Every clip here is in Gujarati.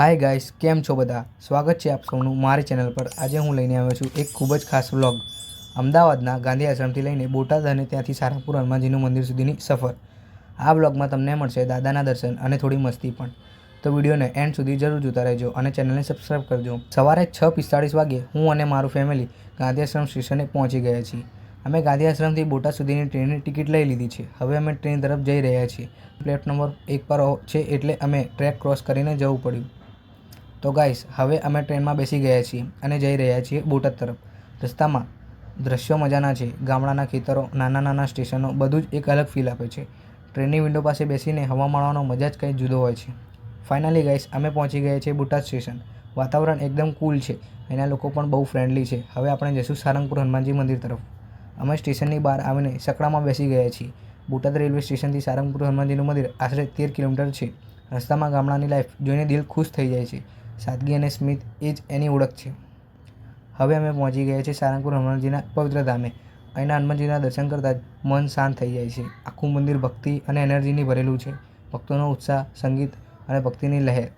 હાય ગાઈસ કેમ છો બધા? સ્વાગત છે આપ સૌનું મારી ચેનલ પર. આજે હું લઈને આવ્યો છું એક ખૂબ જ ખાસ વ્લોગ અમદાવાદના ગાંધી આશ્રમથી લઈને બોટાદ અને ત્યાંથી સારાપુર હનુમાનજીનું મંદિર સુધીની સફર. આ વ્લોગમાં તમને મળશે દાદાના દર્શન અને થોડી મસ્તી પણ. તો વિડીયોને એન્ડ સુધી જરૂર જોતા રહેજો અને ચેનલને સબસ્ક્રાઈબ કરજો. સવારે છ પિસ્તાળીસ વાગે હું અને મારું ફેમિલી ગાંધી આશ્રમ સ્ટેશને પહોંચી ગયા છીએ. અમે ગાંધી આશ્રમથી બોટાદ સુધીની ટ્રેનની ટિકિટ લઈ લીધી છે. હવે અમે ટ્રેન તરફ જઈ રહ્યા છીએ. પ્લેટ નંબર એક પર છે એટલે અમે ટ્રેક ક્રોસ કરીને જવું પડ્યું. તો ગાઈસ, હવે અમે ટ્રેનમાં બેસી ગયા છીએ અને જઈ રહ્યા છીએ બોટાદ તરફ. રસ્તામાં દ્રશ્યો મજાના છે, ગામડાના ખેતરો, નાના નાના સ્ટેશનો, બધું જ એક અલગ ફીલ આપે છે. ટ્રેનની વિન્ડો પાસે બેસીને હવા માણવાનો મજા જ કંઈ જુદો હોય છે. ફાઇનલી ગાઈસ, અમે પહોંચી ગયા છીએ બોટાદ સ્ટેશન. વાતાવરણ એકદમ કૂલ છે, એના લોકો પણ બહુ ફ્રેન્ડલી છે. હવે આપણે જઈશું સારંગપુર હનુમાનજી મંદિર તરફ. અમે સ્ટેશનની બહાર આવીને સકડામાં બેસી ગયા છીએ. બોટાદ રેલવે સ્ટેશનથી સારંગપુર હનુમાનજીનું મંદિર આશરે તેર કિલોમીટર છે. રસ્તામાં ગામડાની લાઈફ જોઈને દિલ ખુશ થઈ જાય છે. સાદગી અને સ્મિત એ જ એની ઓળખ છે. હવે અમે પહોંચી ગયા છીએ સારંગપુર હનુમાનજીના પવિત્ર ધામે. અહીંના હનુમાનજીના દર્શન કરતાં મન શાંત થઈ જાય છે. આખું મંદિર ભક્તિ અને એનર્જીની ભરેલું છે. ભક્તોનો ઉત્સાહ, સંગીત અને ભક્તિની લહેર.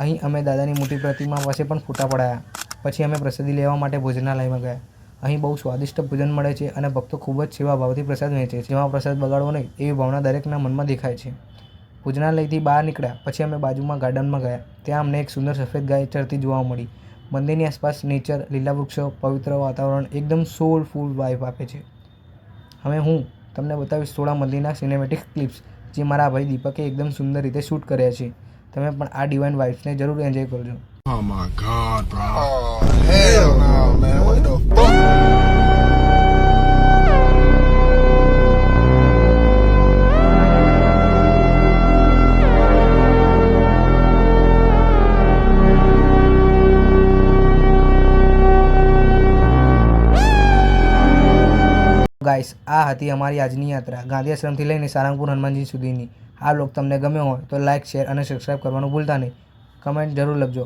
અહીં અમે દાદાની મોટી પ્રતિમા પાસે પણ ફોટા પડાયા. પછી અમે પ્રસાદી લેવા માટે ભોજનાલયમાં ગયા. અહીં બહુ સ્વાદિષ્ટ ભોજન મળે છે અને ભક્તો ખૂબ જ સેવા ભાવથી પ્રસાદ વહેંચે છે. જેમાં પ્રસાદ બગાડવો નહીં, એવી ભાવના દરેકના મનમાં દેખાય છે. ભોજનાલયથી બહાર નીકળ્યા. પછી અમે બાજુમાં ગાર્ડનમાં ગયા. ત્યાં અમને એક સુંદર સફેદ ગાય ચરતી જોવા મળી. મંદિરની આસપાસ નેચર લીલા વૃક્ષો પવિત્ર વાતાવરણ એકદમ સોલફુલ વાઇફ આપે છે. હવે હું તમને બતાવીશ થોડા મંદિરના સિનેમેટિક ક્લિપ્સ જે મારા ભાઈ દીપકે એકદમ સુંદર રીતે શૂટ કર્યા છે. તમે પણ આ ડિવાઇન વાઇફ્સને જરૂર એન્જોય કરજો. Oh my god, bro. Oh, hell no, man. What the guys, આ હતી અમારી આજની યાત્રા. ગાંધી આશ્રમથી લઈને સારંગપુર હનુમાનજી સુધીની. આ બ્લોગ તમને ગમ્યો હોય તો લાઇક શેર અને સબસ્ક્રાઈબ કરવાનું ભૂલતા નહીં. કમેન્ટ જરૂર લખજો.